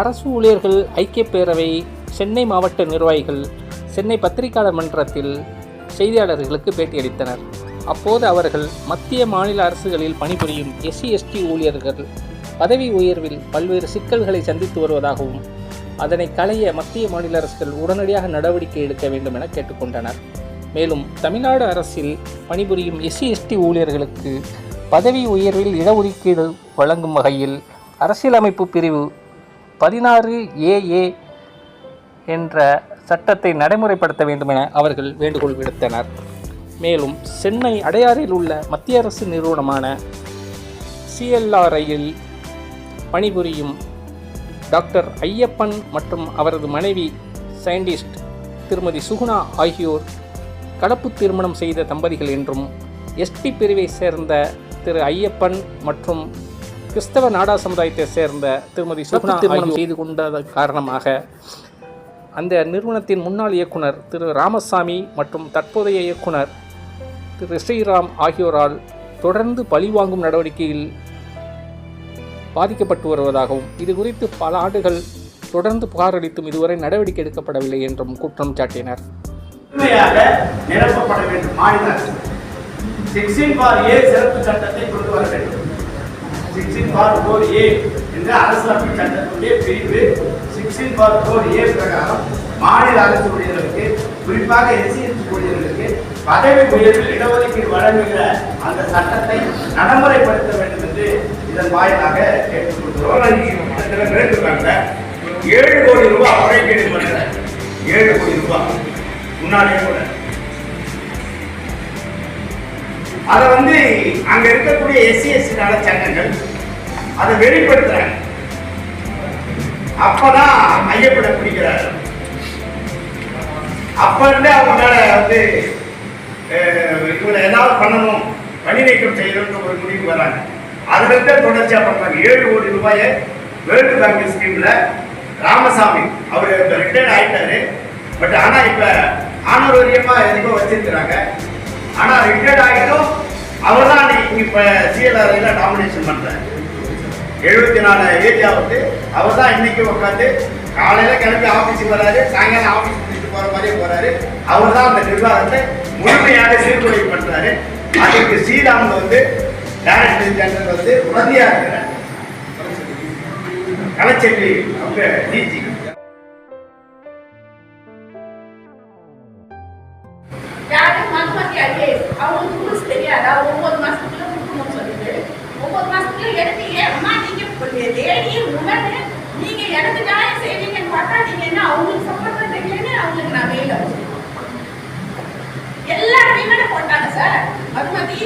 அரசு ஊழியர்கள் ஐக்கிய பேரவை சென்னை மாவட்ட நிர்வாகிகள் சென்னை பத்திரிகையாளர் மன்றத்தில் செய்தியாளர்களுக்கு பேட்டியளித்தனர். அப்போது அவர்கள் மத்திய மாநில அரசுகளில் பணிபுரியும் எஸ்சி எஸ்டி ஊழியர்கள் பதவி உயர்வில் பல்வேறு சிக்கல்களை சந்தித்து வருவதாகவும் அதனை களைய மத்திய மாநில அரசுகள் உடனடியாக நடவடிக்கை எடுக்க வேண்டும் என கேட்டுக்கொண்டனர். மேலும் தமிழ்நாடு அரசில் பணிபுரியும் எஸ்சி எஸ்டி ஊழியர்களுக்கு பதவி உயர்வில் இடஒதுக்கீடு வழங்கும் வகையில் அரசியலமைப்பு பிரிவு பதினாறு ஏஏ என்ற சட்டத்தை நடைமுறைப்படுத்த வேண்டும் என அவர்கள் வேண்டுகோள் விடுத்தனர். மேலும் சென்னை அடையாறில் உள்ள மத்திய அரசு நிறுவனமான சிஎல்ஆர்ஐயில் பணிபுரியும் டாக்டர் ஐயப்பன் மற்றும் அவரது மனைவி சயின்டிஸ்ட் திருமதி சுகுணா ஆகியோர் கலப்பு திருமணம் செய்த தம்பதிகள் என்றும் எஸ்டி பிரிவை சேர்ந்த திரு ஐயப்பன் மற்றும் கிறிஸ்தவ நாடா சமுதாயத்தை சேர்ந்த திருமதி சுகுணா திருமணம் செய்து கொண்டதன் காரணமாக அந்த நிறுவனத்தின் முன்னாள் இயக்குனர் திரு ராமசாமி மற்றும் தற்போதைய இயக்குனர் திரு ஸ்ரீராம் ஆகியோரால் தொடர்ந்து பழிவாங்கும் நடவடிக்கையில் பாதிக்கப்பட்டு வருவதாகவும் இது குறித்து பல ஆண்டுகள் தொடர்ந்து புகார் அளித்தும் இதுவரை நடவடிக்கை எடுக்கப்படவில்லை என்றும் குற்றம் சாட்டினர். நிரப்பப்பட வேண்டும். மாநில அரசு சிக்ஸ்டீன் பார் ஏ சிறப்பு சட்டத்தை பார் ஃபோர் ஏ என்ற அரசமைப்பு சட்டத்துடைய பிரிவு சிக்ஸ்டீன் பார் ஃபோர் ஏ பிரகாரம் மாநில அரசு ஊழியர்களுக்கு குறிப்பாக எஸ்சி எஸ்டி ஊழியர்களுக்கு பதவி உயர்வில் இடஒதுக்கீடு வழங்குகிற அந்த சட்டத்தை நடைமுறைப்படுத்த வேண்டும் என்று இதன் வாயிலாக கேட்டுக்கொள்கிறோம். ஏழு கோடி ரூபாய் முறைகேடு பண்ணுற ஏழு கோடி ரூபாய். முன்னாடியே கூட அதை வந்து அங்க இருக்கக்கூடிய எஸ்சி எஸ்சி நல சங்கங்கள் அதை வெளிப்படுத்துற அப்பதான் ஐயப்பட பிடிக்கிறார் அப்ப இருந்தே அவங்க வந்து இவனை ஏதாவது பண்ணணும். பணி நீக்கம் செய்யணும்னு ஒரு முடிவு வராங்க. அதுல இருந்தே தொடர்ச்சியா பண்றாங்க ஏழு கோடி ரூபாயை வேர்ல்டு பேங்க் ஸ்கீம்ல ராமசாமி அவர் ரிட்டையர்ட் ஆயிட்டாரு. பட் ஆனா இப்ப ஆனோரியமா எதுக்கோ வச்சிருக்கிறாங்க. ஆனா ரிட்டையர்ட் ஆகிட்டும் அவர் தான் இப்ப சிஎல்ஆர்ல டாமினேஷன் பண்றாரு. எழுபத்தி நாலு ஏரியா வந்து அவர் தான் இன்னைக்கு உட்காந்து காலையில் கிளம்பி ஆஃபீஸுக்கு வராரு சாயங்காலம் ஆஃபீஸ் முடிச்சுட்டு போகிற மாதிரியே போகிறாரு அவர் தான் அந்த நிர்வாகத்தை முழுமையாக சீர்குலை பண்ணுறாரு அதுக்கு ஸ்ரீராமில் வந்து டைரக்டர் ஜெனரல் வந்து உறுதியாக இருக்கிறார். கலைச்செல்வி அவங்க டிஜி that? I've had the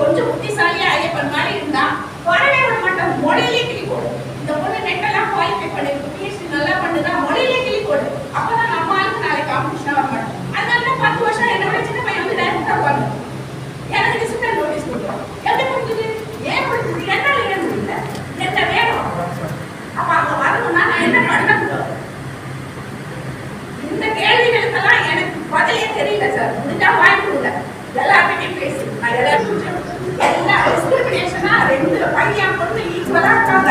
கொஞ்சம் புத்திசாலியா ஐயப்பன் மாதிரி இருந்தா வரவே விட மாட்டோம் மொழியிலே கிளி போடும் இந்த பொண்ணு நெட்டெல்லாம் குவாலிஃபை பண்ணிருக்கு பிஎஸ்சி நல்லா பண்ணுதா? மொழியிலே கிளி போடு. அப்பதான் நம்ம ஆளுக்கு நாளைக்கு காம்படிஷன் வர மாட்டோம். அதனால தான் பத்து வருஷம் என்ன விட சின்ன பையன் வந்து டைரக்டா பாருங்க எனக்கு டிசிப்ளின் நோட்டீஸ் கொடுக்குறோம் எப்படி கொடுக்குது ஏன் கொடுக்குது என்ன எழுந்து இல்லை என்ன வேணும் அப்ப அங்க வரணும்னா நான் என்ன பண்ணக்கூடாது இந்த கேள்விகளுக்கெல்லாம் எனக்கு பதிலே தெரியல சார். முடிஞ்சா வாய்ப்பு இல்லை. எல்லாருக்கிட்டையும் பேசி. நான் எல்லாருக்கும் எல்லா டிஸ்கிரிமினேஷனா ரெண்டு பையன் பொண்ணு ஈக்குவலா இருக்காங்க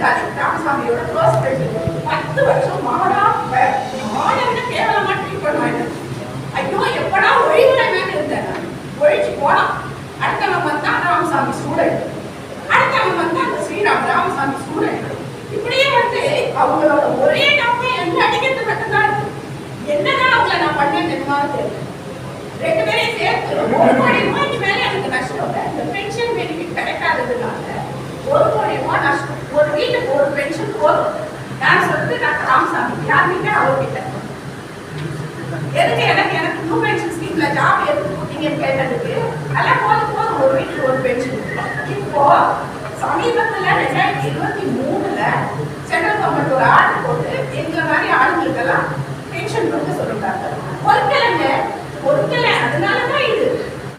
ராமசாமியோட க்ளோஸ் ஃப்ரெண்ட் பத்து வருஷம் மாடா மாடை விட கேவலமா ட்ரீட் பண்ணுவாங்க ஐயோ எப்படா ஒழிவுல இருந்தேன் ஒழிச்சு போனான் அடுத்தவன் வந்தா ராமசாமி ஸ்டூடெண்ட் அடுத்தவன் வந்தா அந்த ஸ்ரீராம் ராமசாமி ஸ்டூடெண்ட் இப்படியே வந்து அவங்களோட ஒரே நோக்கம் என்ன அடிக்கிறது மட்டும்தான் இருக்கு. என்னதான் அவங்கள நான் பண்ணேன் தெரியுமா தெரியல ரெண்டு பேரையும் சேர்த்து ஒரு கோடி ரூபாய்க்கு எனக்கு நஷ்டம் இந்த பென்ஷன் பெனிஃபிட் கிடைக்காததுனால ஒரு கோடி ரூபாய் நஷ்டம். ஒரு வீட்டுக்கு ஒரு பென்ஷன் போதும். நான் சொல்றது டாக்டர் ராமசாமி. யாருக்கிட்ட அவர்கிட்ட எதுக்கு எனக்கு? எனக்கு நியூ பென்ஷன் ஸ்கீம்ல ஜாப் எதுக்கு? கொடுத்தீங்கன்னு கேட்டதுக்கு? அதெல்லாம் போதும் போதும். ஒரு வீட்டுக்கு ஒரு பென்ஷன் இப்போ சமீபத்துல ரெண்டாயிரத்தி இருபத்தி மூணுல சென்ட்ரல் கவர்மெண்ட் ஒரு ஆர்டர் போட்டு எங்களை மாதிரி ஆளுங்களுக்கெல்லாம் பென்ஷன் கொடுக்க சொல்லிட்டாங்க. ஒரு பொறுக்கலை அதனாலதான்